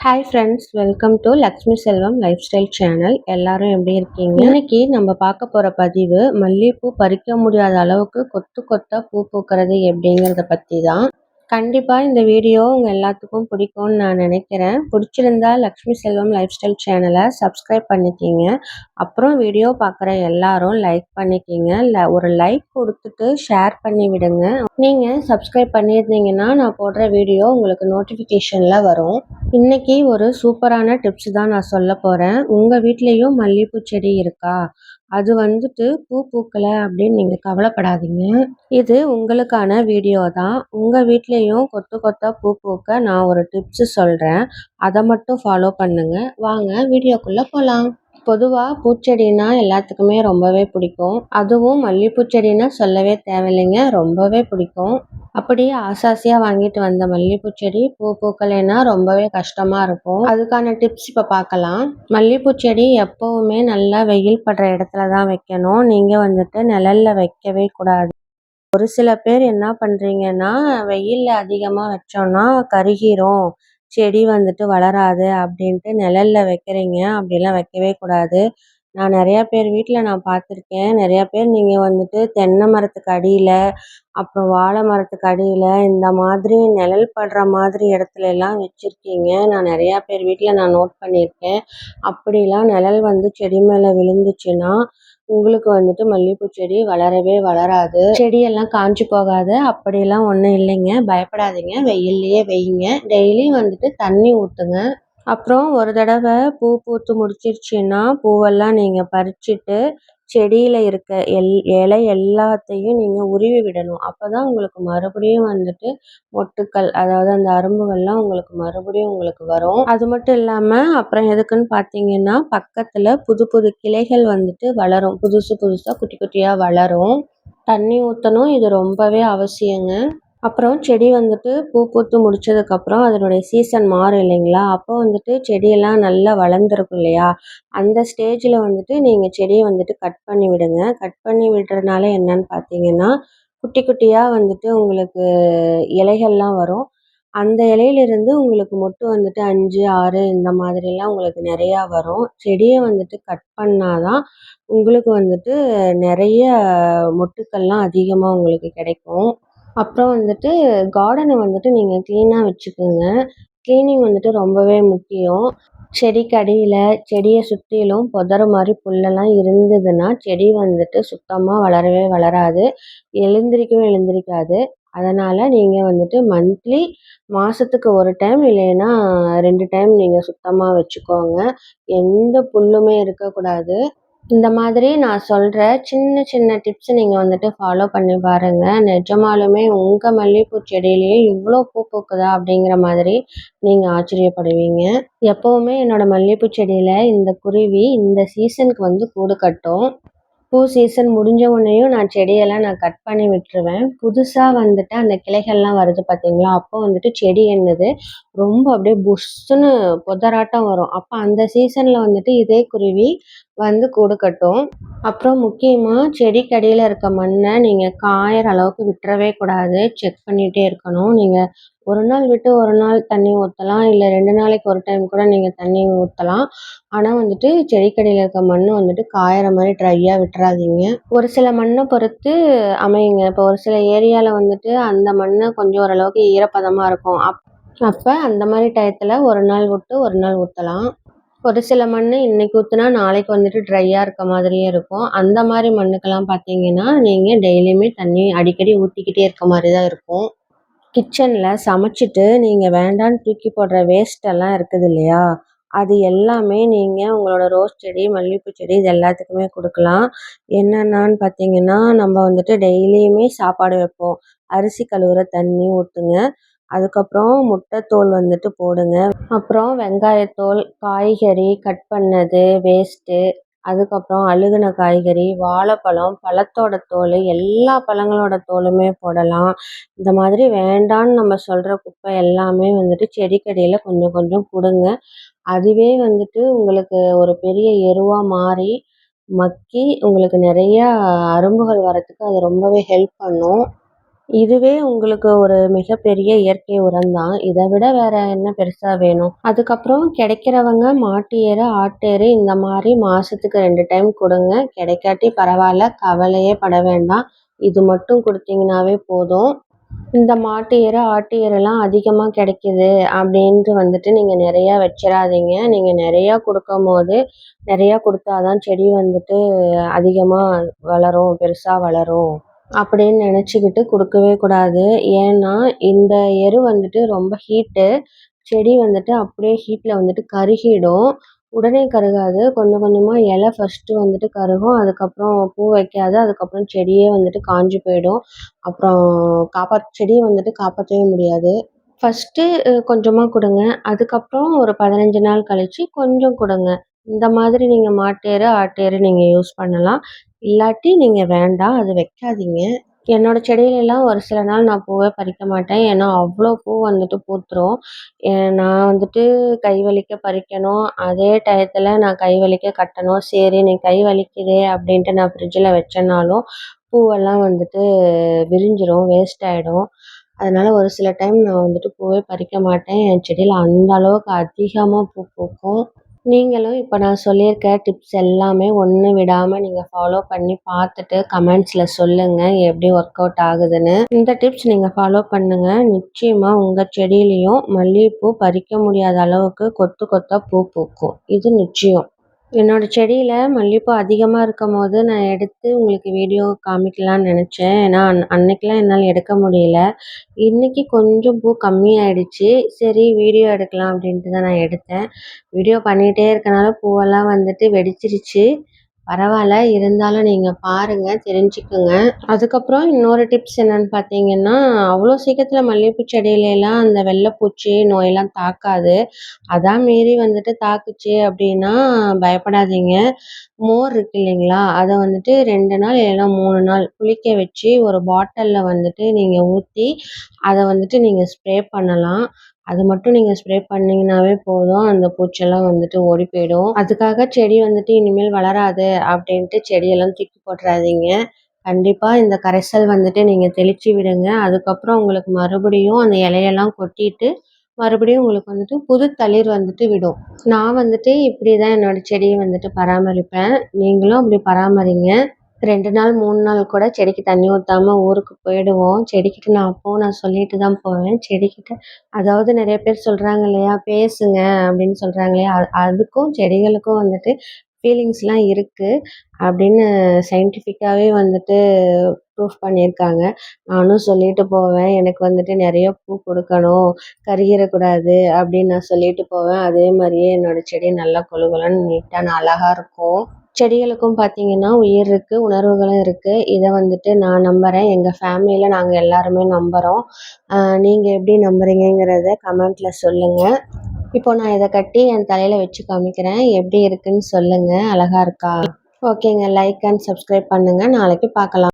Hi friends welcome to Lakshmi Selvam lifestyle channel எல்லாரும் எப்படி இருக்கீங்க? இன்னைக்கு நம்ம பார்க்க போகிற பதிவு மல்லிகைப்பூ பறிக்க முடியாத அளவுக்கு கொத்து கொத்தாக பூ பூக்கிறது எப்படிங்கிறத பற்றி தான் கண்டிப்பாக இந்த வீடியோ உங்கள் எல்லாத்துக்கும் பிடிக்கும்னு நான் நினைக்கிறேன். பிடிச்சிருந்தா லக்ஷ்மி செல்வம் லைஃப் ஸ்டைல் சேனலை சப்ஸ்கிரைப் பண்ணிக்கிங்க. அப்புறம் வீடியோ பார்க்குற எல்லாரும் லைக் பண்ணிக்கிங்க. ஒரு லைக் கொடுத்துட்டு ஷேர் பண்ணி விடுங்க. நீங்கள் சப்ஸ்கிரைப் பண்ணியிருந்தீங்கன்னா நான் போடுற வீடியோ உங்களுக்கு நோட்டிஃபிகேஷனில் வரும். இன்றைக்கி ஒரு சூப்பரான டிப்ஸ் தான் நான் சொல்ல போகிறேன் உங்கள் வீட்லேயும் மல்லிகைப்பூ செடி இருக்கா? அது வந்துட்டு பூ பூக்கலை அப்படின்னு நீங்கள் கவலைப்படாதீங்க. இது உங்களுக்கான வீடியோ தான். உங்கள் வீட்லேயும் கொத்து கொத்தாக பூ பூக்க நான் ஒரு டிப்ஸு சொல்கிறேன் அதை மட்டும் ஃபாலோ பண்ணுங்கள் வாங்க வீடியோக்குள்ளே போகலாம் பொதுவாக பூச்செடினா எல்லாத்துக்குமே ரொம்பவே பிடிக்கும். அதுவும் மல்லிகைப்பூ செடினா சொல்லவே தேவையில்லைங்க ரொம்பவே பிடிக்கும். அப்படியே ஆசாசியாக வாங்கிட்டு வந்த மல்லிகைப்பூ செடி பூ பூக்கலைன்னா ரொம்பவே கஷ்டமாக இருக்கும். அதுக்கான டிப்ஸ் இப்போ பார்க்கலாம் மல்லிகைப்பூ செடி எப்போவுமே நல்லா வெயில் படுற இடத்துல தான் வைக்கணும். நீங்கள் வந்துட்டு நிழலில் வைக்கவே கூடாது. ஒரு சில பேர் என்ன பண்ணுறீங்கன்னா வெயிலில் அதிகமாக வச்சோன்னா கருகிரும். செடி வந்துட்டு வளராது அப்படின்ட்டு நிழல்ல வைக்கிறீங்க. அப்படிலாம் வைக்கவே கூடாது. நான் நிறையா பேர் வீட்டில் நான் பார்த்துருக்கேன். நிறையா பேர் நீங்கள் வந்துட்டு தென்னை மரத்துக்கு அடியில் அப்புறம் வாழை மரத்துக்கு அடியில் இந்த மாதிரி நிழல் படுற மாதிரி இடத்துல எல்லாம் வச்சுருக்கீங்க. நான் நிறையா பேர் வீட்டில் நான் நோட் பண்ணியிருக்கேன். அப்படிலாம் நிழல் வந்து செடி மேலே விழுந்துச்சுன்னா உங்களுக்கு வந்துட்டு மல்லிகைப்பூ செடி வளரவே வளராது. செடியெல்லாம் காஞ்சி போகாது. அப்படியெல்லாம் ஒன்றும் இல்லைங்க. பயப்படாதீங்க. வெயில்லையே வைங்க டெய்லியும் வந்துட்டு தண்ணி ஊற்றுங்க அப்புறம் ஒரு தடவை பூ பூத்து முடிச்சிருச்சுன்னா பூவெல்லாம் நீங்கள் பறிச்சுட்டு செடியில் இருக்க எல் இலை எல்லாத்தையும் நீங்கள் உருவி விடணும். அப்போ தான் உங்களுக்கு மறுபடியும் வந்துட்டு மொட்டுக்கள் அதாவது அந்த அரும்புகள்லாம் உங்களுக்கு மறுபடியும் உங்களுக்கு வரும். அது மட்டும் இல்லாமல் அப்புறம் எதுக்குன்னு பார்த்தீங்கன்னா பக்கத்தில் புது புது கிளைகள் வந்துட்டு வளரும். புதுசு புதுசாக குட்டி குட்டியாக வளரும். தண்ணி ஊற்றணும் இது ரொம்பவே அவசியங்க. அப்புறம் செடி வந்துட்டு பூ பூத்து முடிச்சதுக்கப்புறம் அதனுடைய சீசன் மாறும் இல்லைங்களா? அப்போ வந்துட்டு செடியெல்லாம் நல்லா வளர்ந்துருக்கும் இல்லையா? அந்த ஸ்டேஜில் வந்துட்டு நீங்கள் செடியை வந்துட்டு கட் பண்ணி விடுங்க. கட் பண்ணி விடுறதுனால என்னன்னு பார்த்தீங்கன்னா குட்டி குட்டியாக வந்துட்டு உங்களுக்கு இலைகள்லாம் வரும். அந்த இலையிலிருந்து உங்களுக்கு மொட்டு வந்துட்டு அஞ்சு ஆறு இந்த மாதிரிலாம் உங்களுக்கு நிறையா வரும். செடியை வந்துட்டு கட் பண்ணால் தான் உங்களுக்கு வந்துட்டு நிறைய மொட்டுக்கள்லாம் அதிகமாக உங்களுக்கு கிடைக்கும். அப்புறம் வந்துட்டு கார்டனை வந்துட்டு நீங்கள் க்ளீனாக வச்சுக்கோங்க. க்ளீனிங் வந்துட்டு ரொம்பவே முக்கியம். செடிக்கு அடியில் செடியை சுற்றிலும் புதர் மாதிரி புல்லெல்லாம் இருந்ததுன்னா செடி வந்துட்டு சுத்தமாக வளரவே வளராது. எழுந்திரிக்கவும் எழுந்திரிக்காது. அதனால் நீங்கள் வந்துட்டு மந்த்லி மாதத்துக்கு ஒரு டைம் இல்லைன்னா ரெண்டு டைம் நீங்கள் சுத்தமாக வச்சுக்கோங்க. எந்த புல்லுமே இருக்கக்கூடாது. இந்த மாதிரி நான் சொல்கிற சின்ன சின்ன டிப்ஸ் நீங்கள் வந்துட்டு ஃபாலோ பண்ணி பாருங்கள் நிஜமாலுமே உங்கள் மல்லிகைப்பூ செடியிலேயே இவ்வளோ பூ பூக்குதா அப்படிங்கிற மாதிரி நீங்கள் ஆச்சரியப்படுவீங்க. எப்போவுமே என்னோடய மல்லிகைப்பூ செடியில் இந்த குருவி இந்த சீசனுக்கு வந்து கூடு கட்டும். பூ சீசன் முடிஞ்ச உடனேயும் நான் செடியெல்லாம் நான் கட் பண்ணி விட்டுருவேன். புதுசாக வந்துட்டு அந்த கிளைகள்லாம் வருது பார்த்தீங்களா அப்போ வந்துட்டு செடி என்னது? ரொம்ப அப்படியே புஷ்ஷுன்னு புதராட்டம் வரும். அப்போ அந்த சீசனில் வந்துட்டு இதே குருவி வந்து கூடு கட்டும். அப்புறம் முக்கியமாக செடிக்கடியில் இருக்க மண்ணை நீங்கள் காயிற அளவுக்கு விட்டுறவே கூடாது. செக் பண்ணிகிட்டே இருக்கணும். நீங்கள் ஒரு நாள் விட்டு ஒரு நாள் தண்ணி ஊற்றலாம் இல்லை ரெண்டு நாளைக்கு ஒரு டைம் கூட நீங்கள் தண்ணி ஊற்றலாம் ஆனால் வந்துட்டு செடிக்கடியில் இருக்க மண் வந்துட்டு காயிற மாதிரி ட்ரையாக விட்டுறாதீங்க. ஒரு சில மண்ணை பொறுத்து அமையுங்க. இப்போ ஒரு சில ஏரியாவில் வந்துட்டு அந்த மண் கொஞ்சம் ஓரளவுக்கு ஈரப்பதமாக இருக்கும். அப் அப்போ அந்த மாதிரி டயத்தில் ஒரு நாள் விட்டு ஒரு நாள் ஊற்றலாம் ஒரு சில மண் இன்னைக்கு ஊற்றுனா நாளைக்கு வந்துட்டு ட்ரையாக இருக்க மாதிரியே இருக்கும். அந்த மாதிரி மண்ணுக்கெல்லாம் பார்த்தீங்கன்னா நீங்கள் டெய்லியுமே தண்ணி அடிக்கடி ஊற்றிக்கிட்டே இருக்க மாதிரி தான் இருக்கும். கிச்சனில் சமைச்சிட்டு நீங்கள் வேண்டான்னு தூக்கி போடுற வேஸ்ட்டெல்லாம் இருக்குது இல்லையா? அது எல்லாமே நீங்கள் உங்களோட ரோஸ் செடி மல்லிகைப்பூ செடி இது எல்லாத்துக்குமே கொடுக்கலாம். என்னென்னான்னு பார்த்தீங்கன்னா நம்ம வந்துட்டு டெய்லியுமே சாப்பாடு வைப்போம். அரிசி கழுவுற தண்ணி ஊற்றுங்க அதுக்கப்புறம் முட்டைத்தோல் வந்துட்டு போடுங்க. அப்புறம் வெங்காயத்தோல் காய்கறி கட் பண்ணது வேஸ்ட்டு அதுக்கப்புறம் அழுகின காய்கறி வாழைப்பழம் பழத்தோட தோல் எல்லா பழங்களோட தோலுமே போடலாம். இந்த மாதிரி வேண்டான்னு நம்ம சொல்கிற குப்பை எல்லாமே வந்துட்டு செடிக்கடியில் கொஞ்சம் கொஞ்சம் கொடுங்க. அதுவே வந்துட்டு உங்களுக்கு ஒரு பெரிய எருவாக மாறி மக்கி உங்களுக்கு நிறையா அரும்புகள் வரத்துக்கு அது ரொம்பவே ஹெல்ப் பண்ணும். இதுவே உங்களுக்கு ஒரு மிகப்பெரிய இயற்கை உரம் தான் இதை விட வேற என்ன பெருசாக வேணும்? அதுக்கப்புறம் கிடைக்கிறவங்க மாட்டு ஆட்டேறு ஆட்டு இந்த மாதிரி மாதத்துக்கு ரெண்டு டைம் கொடுங்க. கிடைக்காட்டி பரவாயில்ல கவலையே பட வேண்டாம். இது மட்டும் கொடுத்தீங்கன்னாவே போதும். இந்த மாட்டு எரு ஆட்டு எருலாம் அதிகமாக கிடைக்கிது அப்படின்ட்டு வந்துட்டு நீங்கள் நிறையா வச்சிடாதீங்க. நீங்கள் நிறையா கொடுக்கும் போது நிறையா கொடுத்தா தான் செடி வந்துட்டு அதிகமாக வளரும் பெருசாக வளரும். அப்படின்னு நினச்சிக்கிட்டு கொடுக்கவே கூடாது. ஏன்னா இந்த எரு வந்துட்டு ரொம்ப ஹீட்டு செடி வந்துட்டு அப்படியே ஹீட்டில் வந்துட்டு கருகிடும். உடனே கருகாது. கொஞ்சம் கொஞ்சமாக இலை ஃபஸ்ட்டு வந்துட்டு கருகும். அதுக்கப்புறம் பூ வைக்காது. அதுக்கப்புறம் செடியே வந்துட்டு காஞ்சு போயிடும். அப்புறம் காப்பாத் செடியை வந்துட்டு காப்பாற்றவே முடியாது. ஃபஸ்ட்டு கொஞ்சமாக கொடுங்க. அதுக்கப்புறம் ஒரு பதினஞ்சு நாள் கழித்து கொஞ்சம் கொடுங்க. இந்த மாதிரி நீங்கள் மாட்டேரு ஆட்டேரு நீங்கள் யூஸ் பண்ணலாம். இல்லாட்டி நீங்கள் வேண்டாம் அது வைக்காதீங்க. என்னோடய செடியிலலாம் ஒரு சில நாள் நான் பூவே பறிக்க மாட்டேன். ஏன்னா அவ்வளோ பூ வந்துட்டு பூத்துரும். நான் வந்துட்டு கை வலிக்க பறிக்கணும். அதே டயத்தில் நான் கை வலிக்க கட்டணும். சரி நீ கை வலிக்குதே அப்படின்ட்டு நான் ஃப்ரிட்ஜில் வச்சேனாலும் பூவெல்லாம் வந்துட்டு விரிஞ்சிடும் வேஸ்ட் ஆகிடும் அதனால் ஒரு சில டைம் நான் வந்துட்டு பூவே பறிக்க மாட்டேன். என் செடியில் அந்த அளவுக்கு அதிகமாக பூ பூக்கும். நீங்களும் இப்போ நான் சொல்லியிருக்க டிப்ஸ் எல்லாமே ஒன்று விடாமல் நீங்கள் ஃபாலோ பண்ணி பார்த்துட்டு கமெண்ட்ஸில் சொல்லுங்கள் எப்படி ஒர்க் அவுட் ஆகுதுன்னு. இந்த டிப்ஸ் நீங்கள் ஃபாலோ பண்ணுங்கள் நிச்சயமாக உங்கள் செடியிலையும் மல்லிகைப்பூ பறிக்க முடியாத அளவுக்கு கொத்து கொத்தாக பூ பூக்கும். இது நிச்சயம். என்னோடய செடியில் மல்லிகைப்பூ அதிகமாக இருக்கும் போது நான் எடுத்து உங்களுக்கு வீடியோ காமிக்கலான்னு நினச்சேன். ஏன்னா அன் அன்னைக்கெலாம் என்னால் எடுக்க முடியல. இன்றைக்கி கொஞ்சம் பூ கம்மியாயிடுச்சு. சரி வீடியோ எடுக்கலாம் அப்படின்ட்டு தான் நான் எடுத்தேன். வீடியோ பண்ணிகிட்டே இருக்கனால பூவெல்லாம் வந்துட்டு வெடிச்சிருச்சு. பரவாயில்ல இருந்தாலும் நீங்கள் பாருங்கள் தெரிஞ்சுக்கோங்க. அதுக்கப்புறம் இன்னொரு டிப்ஸ் என்னென்னு பார்த்தீங்கன்னா அவ்வளோ சீக்கிரத்தில் மல்லிகைப்பூ செடியிலலாம் அந்த வெள்ளைப்பூச்சி நோயெல்லாம் தாக்காது. அதான் மீறி வந்துட்டு தாக்குச்சு அப்படின்னா பயப்படாதீங்க. மோர் இருக்கு இல்லைங்களா? அதை வந்துட்டு ரெண்டு நாள் இல்லைன்னா மூணு நாள் குளிக்க வச்சு ஒரு பாட்டிலில் வந்துட்டு நீங்கள் ஊற்றி அதை வந்துட்டு நீங்கள் ஸ்ப்ரே பண்ணலாம். அது மட்டும் நீங்கள் ஸ்ப்ரே பண்ணிங்கனாவே போதும். அந்த பூச்செல்லாம் வந்துட்டு ஓடி போயிடும். அதுக்காக செடி வந்துட்டு இனிமேல் வளராது அப்படின்ட்டு செடியெல்லாம் தூக்கி போட்டுறாதீங்க. கண்டிப்பாக இந்த கரைசல் வந்துட்டு நீங்கள் தெளித்து விடுங்க. அதுக்கப்புறம் உங்களுக்கு மறுபடியும் அந்த இலையெல்லாம் கொட்டிட்டு மறுபடியும் உங்களுக்கு வந்துட்டு புது தளிர் வந்துட்டு விடும். நான் வந்துட்டு இப்படி தான் என்னோடய செடியை வந்துட்டு பராமரிப்பேன். நீங்களும் அப்படி பராமரிங்க. ரெண்டு நாள் மூணு நாள் கூட செடிக்கு தண்ணி ஊற்றாம ஊருக்கு போயிடுவோம். செடிக்கிட்ட நான் அப்போவும் நான் சொல்லிட்டு தான் போவேன். செடிக்கிட்ட அதாவது நிறைய பேர் சொல்கிறாங்க இல்லையா பேசுங்க அப்படின்னு சொல்கிறாங்க இல்லையா அதுக்கும் செடிகளுக்கும் வந்துட்டு ஃபீலிங்ஸ்லாம் இருக்குது அப்படின்னு சயின்டிஃபிக்காகவே வந்துட்டு ப்ரூஃப் பண்ணியிருக்காங்க. நானும் சொல்லிட்டு போவேன். எனக்கு வந்துட்டு நிறைய பூ கொடுக்கணும் கருகிடக்கூடாது அப்படின்னு நான் சொல்லிட்டு போவேன். அதே மாதிரியே என்னோடய செடி நல்லா கொழு நீட்டாக அழகாக இருக்கும். செடிகளுக்கும் பார்த்தீங்கன்னா உயிர் இருக்குது உணர்வுகளும் இருக்குது இதை வந்துட்டு நான் நம்புகிறேன் எங்கள் ஃபேமிலியில் நாங்கள் எல்லாருமே நம்புகிறோம் நீங்கள் எப்படி நம்புறீங்கிறத கமெண்ட்டில் சொல்லுங்கள் இப்போ நான் இதை கட்டி என் தலையில் வச்சு காமிக்கிறேன். எப்படி இருக்குன்னு சொல்லுங்கள் அழகாக இருக்கா? ஓகேங்க. லைக் அண்ட் சப்ஸ்கிரைப் பண்ணுங்கள் நாளைக்கு பார்க்கலாம்.